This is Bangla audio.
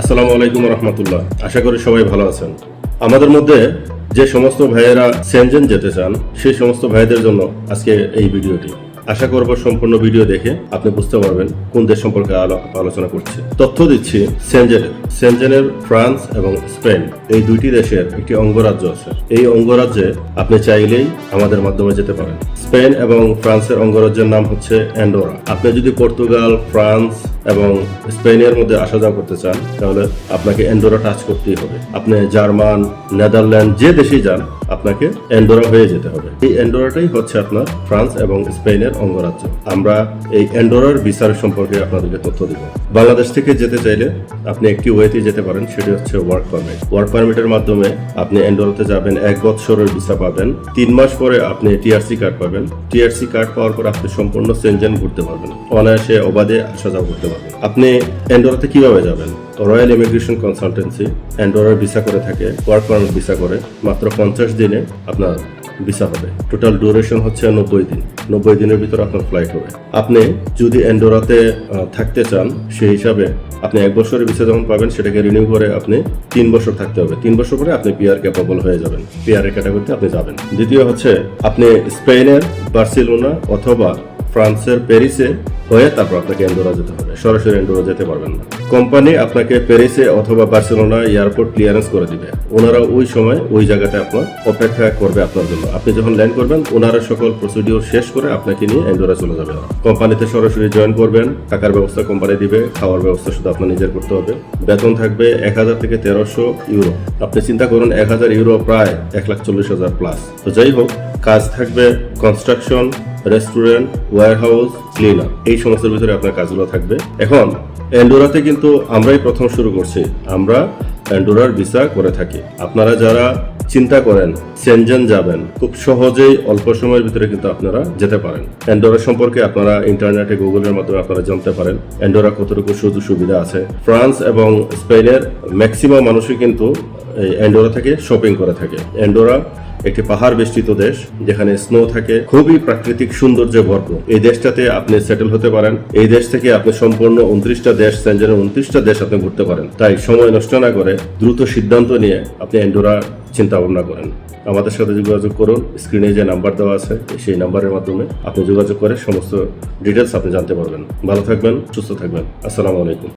আসসালামু আলাইকুম রহমতুল্লাহ। আশা করি সবাই ভালো আছেন। আমাদের মধ্যে যে সমস্ত ভাইয়েরা সেনজেন যেতে চান, সেই সমস্ত ভাইদের জন্য আজকে এই ভিডিওটি। আশা করব সম্পূর্ণ ভিডিও দেখে আপনি বুঝতে পারবেন কোন দেশ সম্পর্কে আলোচনা করছি। তথ্য দিচ্ছি সেনজেনের। সেনজেনের ফ্রান্স এবং স্পেন, এই দুইটি দেশের একটি অঙ্গরাজ্য আছে। এই অঙ্গরাজ্যে আপনি চাইলেই আমাদের মাধ্যমে যেতে পারেন। স্পেন এবং ফ্রান্সের অঙ্গরাজ্যের নাম হচ্ছে অ্যান্ডোরা। আপনি যদি পর্তুগাল, ফ্রান্স এবং স্পেনের মধ্যে আসা যাওয়া করতে চান, তাহলে আপনাকে অ্যান্ডোরা টাচ করতেই হবে। আপনি জার্মান, নেদারল্যান্ড, যে দেশেই যান আপনাকে অ্যান্ডোরা হয়ে যেতে হবে। এই অ্যান্ডোরাটাই হচ্ছে আপনার ফ্রান্স এবং স্পেনের অঙ্গরাজ্য। আমরা এই অ্যান্ডোরার বিচার সম্পর্কে আপনাদেরকে তথ্য দিব। বাংলাদেশ থেকে যেতে চাইলে আপনি একটি ওয়েতে যেতে পারেন, সেটি হচ্ছে ওয়ার্ক পারমিট। ওয়ার্ক পারমিটের মাধ্যমে আপনি অ্যান্ডোরাতে যাবেন, এক বছরের ভিসা পাবেন। তিন মাস পরে আপনি টিআরসি কার্ড পাবেন। টিআরসি কার্ড পাওয়ার পর আপনি সম্পূর্ণ সেনজেন ঘুরতে পারবেন। অনায়াসে অবাধে আসা যাওয়া করতে পারবেন। আপনি অ্যান্ডোরাতে কীভাবে যাবেন? রয়্যাল ইমিগ্রেশন কনসালটেন্সি অ্যান্ডোরার ভিসা করে থাকে, ওয়ার্ক পারমিট ভিসা করে। মাত্র পঞ্চাশ দিনে আপনার ভিসা হবে। টোটাল ডিউরেশন হচ্ছে নব্বই দিন। নব্বই দিনের ভিতরে আপনার ফ্লাইট হবে। আপনি যদি অ্যান্ডোরাতে থাকতে চান, সেই হিসাবে আপনি এক বছরের ভিসা যখন পাবেন, সেটাকে রিনিউ করে আপনি তিন বছর থাকতে হবে। তিন বছর পরে আপনি পিআর ক্যাপাবল হয়ে যাবেন। পিআর ক্যাটাগরিতে আপনি যাবেন। দ্বিতীয় হচ্ছে, আপনি স্পেনের বার্সেলোনা অথবা ফ্রান্সের প্যারিসে হয়ে তারপর আপনাকে এন্ডোরা যেতে হবে। সরাসরি এন্ডোরা যেতে পারবেন না। কোম্পানি আপনাকে প্যারিসে অথবা বার্সেলোনা এয়ারপোর্ট ক্লিয়ারেন্স করে দিবে। ওনারা ওই সময় ওই জায়গাটা আপনার অপেক্ষা করবে আপনার জন্য। আপনি যখন ল্যান্ড করবেন, ওনারা সকল প্রসিডিওর শেষ করে আপনাকে নিয়ে এন্ডোরা চলে যাবে। কোম্পানিতে সরাসরি জয়েন করবেন থাকার ব্যবস্থা কোম্পানি দিবে, খাওয়ার ব্যবস্থা শুধু আপনার নিজের করতে হবে। বেতন থাকবে এক হাজার থেকে তেরোশো ইউরো। আপনি চিন্তা করুন, এক হাজার ইউরো প্রায় এক লাখ চল্লিশ হাজার প্লাস তো যাই হোক, কাজ থাকবে কনস্ট্রাকশন রেস্টুরেন্ট, ওয়ারহাউস, ক্লিনার, এই সমস্ত ভিতরে আপনার কাজগুলো থাকবে। এখন, এন্ডোরাতে কিন্তু আমরাই প্রথম শুরু করছি। আমরা এন্ডোরার ভিসা করে থাকি। আপনারা যারা চিন্তা করেন, সেনজেন যাবেন, খুব সহজেই অল্প সময়ের ভিতরে কিন্তু আপনারা যেতে পারেন। এন্ডোরা সম্পর্কে আপনারা ইন্টারনেটে, গুগলের মাধ্যমে আপনারা জানতে পারেন, এন্ডোরা কতটুকু সুযোগ সুবিধা আছে। ফ্রান্স এবং স্পেনের ম্যাক্সিমাম মানুষই কিন্তু, এই এন্ডোরা থেকে শপিং করে থাকে। এন্ডোরা একটি পাহাড় বেষ্টিত দেশ, যেখানে স্নো থাকে, খুবই প্রাকৃতিক সৌন্দর্যে ভরপুর। এই দেশটাতে আপনি সেটেল হতে পারেন। এই দেশ থেকে আপনি সম্পূর্ণ উনত্রিশটা দেশ সেঞ্জনের উনত্রিশটা দেশ আপনি ঘুরতে পারেন। তাই সময় নষ্ট না করে দ্রুত সিদ্ধান্ত নিয়ে আপনি এন্ডোরা চিন্তা ভাবনা করেন। আমাদের সাথে যোগাযোগ করুন। স্ক্রিনে যে নাম্বার দেওয়া আছে, সেই নাম্বারের মাধ্যমে আপনি যোগাযোগ করে সমস্ত ডিটেলস আপনি জানতে পারবেন। ভালো থাকবেন, সুস্থ থাকবেন। আসসালামু আলাইকুম।